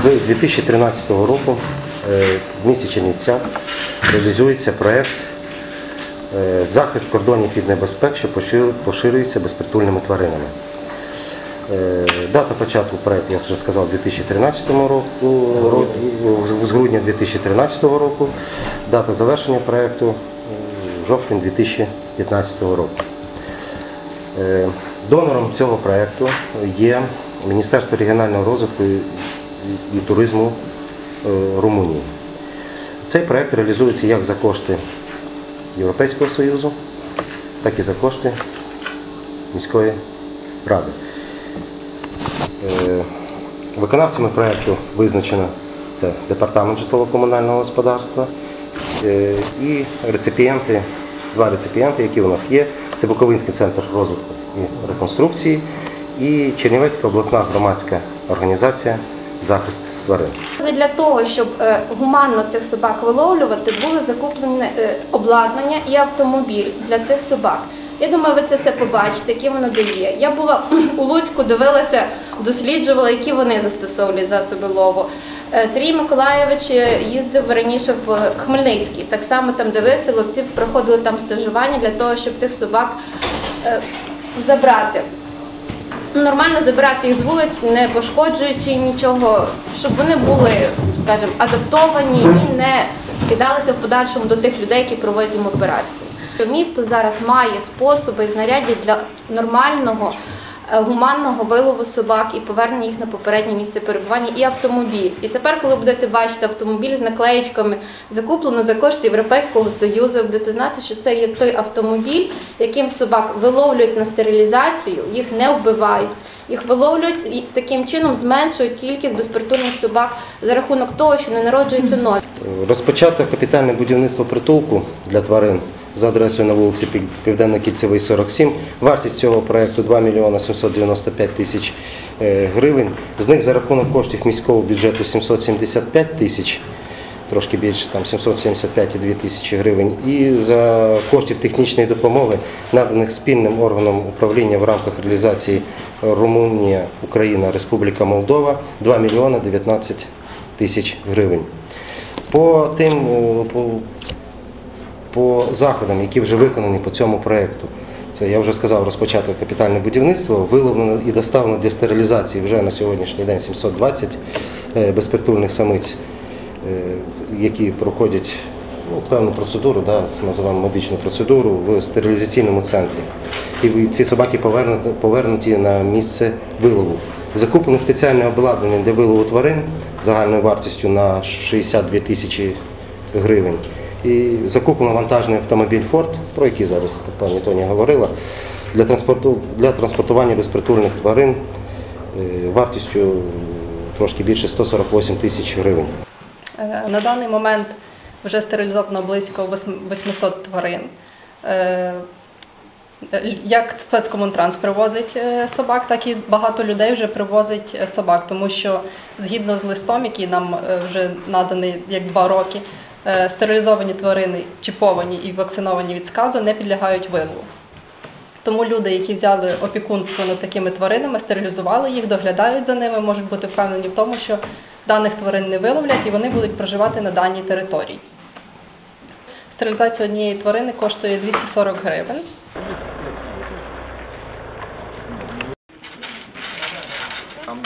З 2013 року е, в місті Чернівцях реалізується проєкт е, захист кордонів від небезпек, що поширюється безпритульними тваринами. Е, Дата початку проєкту, я вже сказав, 2013 року, з грудня 2013 року. Дата завершення проєкту жовтень 2015 року. Донором цього проєкту є Міністерство регіонального розвитку туризму е, Румунії. Цей проєкт реалізується як за кошти Європейського Союзу, так і за кошти міської ради. Е, Виконавцями проєкту визначено це Департамент житлово-комунального господарства е, і реципієнти, два реципієнти, які у нас є. Це Буковинський центр розвитку і реконструкції і Чернівецька обласна громадська організація Захист тварин. Для того, щоб е, гуманно цих собак виловлювати, були закуплені е, обладнання і автомобіль для цих собак. Я думаю, ви це все побачите, яке воно дає. Я була у Луцьку, дивилася, досліджувала, які вони застосовують засоби лову. Е, Сергій Миколаєвич їздив раніше в Хмельницький. Так само там дивився, ловці проходили там стажування для того, щоб тих собак забрати. Нормально забирати їх з вулиць, не пошкоджуючи нічого, щоб вони були, скажімо, адаптовані і не кидалися в подальшому до тих людей, які проводять їм операції. Місто зараз має способи і знаряддя для нормального гуманного вилову собак і повернення їх на попереднє місце перебування і автомобіль. І тепер, коли будете бачити автомобіль з наклеєчками, закуплено за кошти Європейського Союзу, будете знати, що це є той автомобіль, яким собак виловлюють на стерилізацію, їх не вбивають. Їх виловлюють і таким чином зменшують кількість безпритульних собак за рахунок того, що не народжуються нові. Розпочато капітальне будівництво притулку для тварин за адресою на вулиці Південно-Кільцевий, 47. Вартість цього проєкту 2 мільйони 795 тисяч е, гривень. З них за рахунок коштів міського бюджету 775 тисяч, трошки більше, там 775,2 тисячі гривень. І за коштів технічної допомоги, наданих спільним органом управління в рамках реалізації Румунія, Україна, Республіка Молдова 2 мільйони 19 тисяч гривень. По тим по, заходам, які вже виконані по цьому проєкту. Це я вже сказав, розпочато капітальне будівництво, виловлено і доставлено для стерилізації вже на сьогоднішній день 720 е, безпритульних самиць, е, які проходять ну, певну процедуру, да, називаємо медичну процедуру в стерилізаційному центрі. І ці собаки повернуті, повернуті на місце вилову. Закуплено спеціальне обладнання для вилову тварин загальною вартістю на 62 тисячі гривень. І закуплено вантажний автомобіль Форд, про який зараз пані Тоня говорила, для, транспорту, для транспортування безпритульних тварин е, вартістю трошки більше 148 тисяч гривень. Е, На даний момент вже стерилізовано близько 800 тварин. Е, Як спецкомунтранс привозить собак, так і багато людей вже привозить собак, тому що згідно з листом, який нам вже наданий як два роки, стерилізовані тварини, чіповані і вакциновані від сказу не підлягають вилову. Тому люди, які взяли опікунство над такими тваринами, стерилізували їх, доглядають за ними, можуть бути впевнені в тому, що даних тварин не виловлять і вони будуть проживати на даній території. Стерилізація однієї тварини коштує 240 гривень. Там,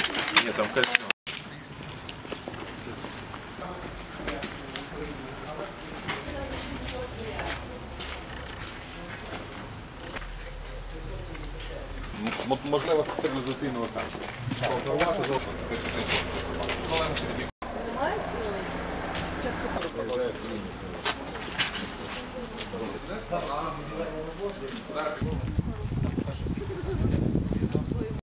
нет, там. можливо, стабілізаційного камеру. Зараз